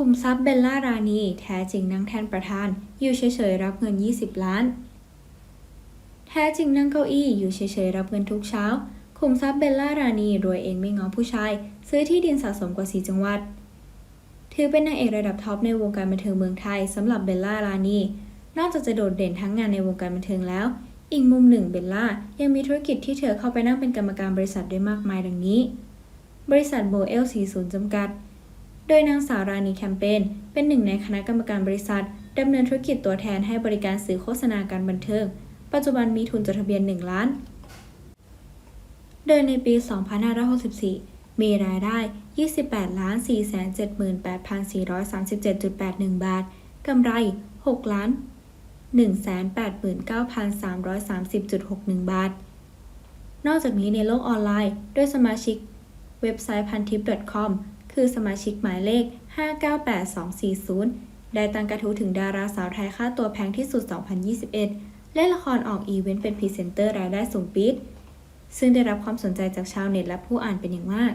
คุมทรัพย์เบลล่ารานี แท้จริงนั่งแทนประธาน อยู่เฉยๆรับเงิน 20 ล้าน แท้จริงนั่งเก้าอี้อยู่เฉยๆรับเงินทุกเช้า คุมทรัพย์เบลล่ารานีรวยเองไม่ง้อผู้ชาย ซื้อที่ดินสะสมกว่า4จังหวัด ถือเป็นนางเอกระดับท็อปในวงการบันเทิงเมืองไทยสำหรับเบลล่ารานี นอกจากจะโดดเด่นทั้งงานในวงการบันเทิงแล้ว อีกมุมหนึ่งเบลล่ายังมีธุรกิจที่เธอเข้าไปนั่งเป็นกรรมการบริษัทได้มากมายดังนี้ บริษัทโบเอล40จำกัด โดยนางสาวรานีแคมเปญเป็นหนึ่งในคณะกรรมการบริษัทดำเนินธุรกิจตัวแทนให้บริการสื่อโฆษณาการบันเทิง ปัจจุบันมีทุนจดทะเบียน 1 ล้าน โดยในปี 2564 มีรายได้ 28ล้าน478,437.81 บาท กำไร 6 ล้าน189,330.61 บาท นอกจากนี้ในโลกออนไลน์ด้วยสมาชิกเว็บไซต์พันทิป .com คือสมาชิกหมายเลข 598240 ได้ตั้งกระทู้ถึงดาราสาวไทยค่าตัวแพงที่สุด 2021 เล่นละครออกอีเวนต์เป็นพรีเซนเตอร์รายได้สูงปี๊ดซึ่งได้รับความสนใจจากชาวเน็ตและผู้อ่านเป็นอย่างมาก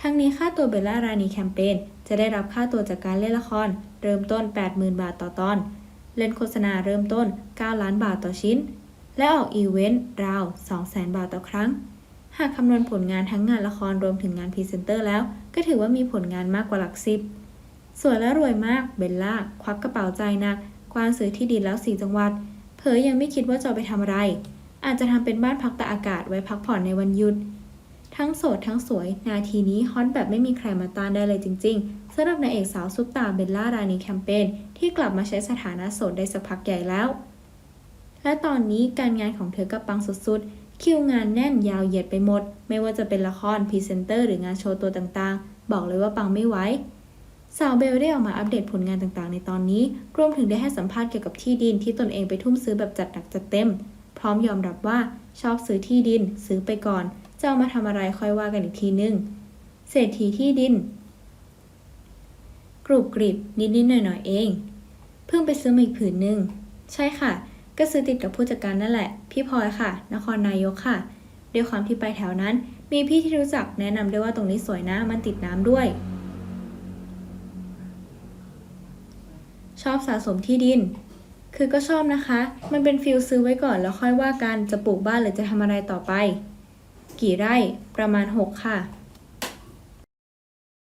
ทั้งนี้ค่าตัวเบลล่ารานีแคมเปญจะได้รับค่าตัวจากการเล่นละคร เริ่มต้น 80,000 บาทต่อตอน เล่นโฆษณาเริ่มต้น 9 ล้านบาทต่อชิ้น และออกอีเวนต์ราว 200,000 บาทต่อครั้ง หากคำนวณผลงานทั้งงานละครรวมถึงงานพรีเซนเตอร์แล้ว ก็ถือว่ามีผลงานมากกว่าหลักสิบสวยและรวยมากเบลล่าควักกระเป๋าใจหนักกว้านซื้อที่ดินแล้วสี่จังหวัด เผยยังไม่คิดว่าจะไปทำอะไร อาจจะทำเป็นบ้านพักตากอากาศไว้พักผ่อนในวันหยุด ทั้งโสดทั้งสวย นาทีนี้ฮอตแบบไม่มีใครมาต้านได้เลยจริงๆสำหรับนางเอกสาวซุปตาเบลล่ารานีแคมเปญที่กลับมาใช้สถานะโสดได้สักพักใหญ่แล้ว และตอนนี้การงานของเธอก็ปังสุดๆ คิวงานแน่นยาวเหยียดไปหมด ไม่ว่าจะเป็นละครพรีเซนเตอร์หรืองานโชว์ตัวต่างๆ บอกเลยว่าปังไม่ไหวสาวเบลได้ออกมาอัปเดตผลงานต่างๆ ในตอนนี้ รวมถึงได้ให้สัมภาษณ์เกี่ยวกับที่ดินที่ตนเองไปทุ่มซื้อแบบจัดหนักจัดเต็ม พร้อมยอมรับว่าชอบซื้อที่ดิน ซื้อไปก่อน จะเอามาทำอะไรค่อยว่ากันอีกทีนึง เศรษฐีที่ดิน กรุบกริบนิดๆหน่อยๆเอง เพิ่งไปซื้อมาอีกผืนหนึ่ง ใช่ค่ะ ก็ซื้อติดกับผู้จัดการนั่นแหละ พี่พลอยค่ะ นครนายกค่ะ ด้วยความที่ไปแถวนั้น มีพี่ที่รู้จักแนะนำด้วยว่าตรงนี้สวยนะ มันติดน้ำด้วย ชอบสะสมที่ดิน คือก็ชอบนะคะ มันเป็นฟิลซื้อไว้ก่อนแล้วค่อยว่ากัน จะปลูกบ้านหรือจะทำอะไรต่อไป กี่ไร่ ประมาณ 6 ค่ะ